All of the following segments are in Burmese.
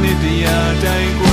နှစ်တရားတိုင်းကို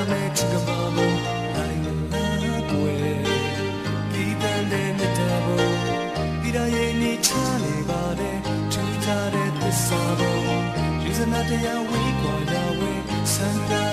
တွားကြမဲ့ချစ်ကမဘုံနိုင်လာကွယ်ဒီတန်တဲ့မြတ်တာဘုံဒီရရဲ့နေချလေပါတဲ့ထူးခြားတဲ့သစ္စာဘုံယူဇနာတရားဝေးကွာရဝဲစံပြ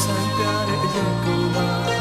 ဆံပြတဲ့အရက်ကိုသာ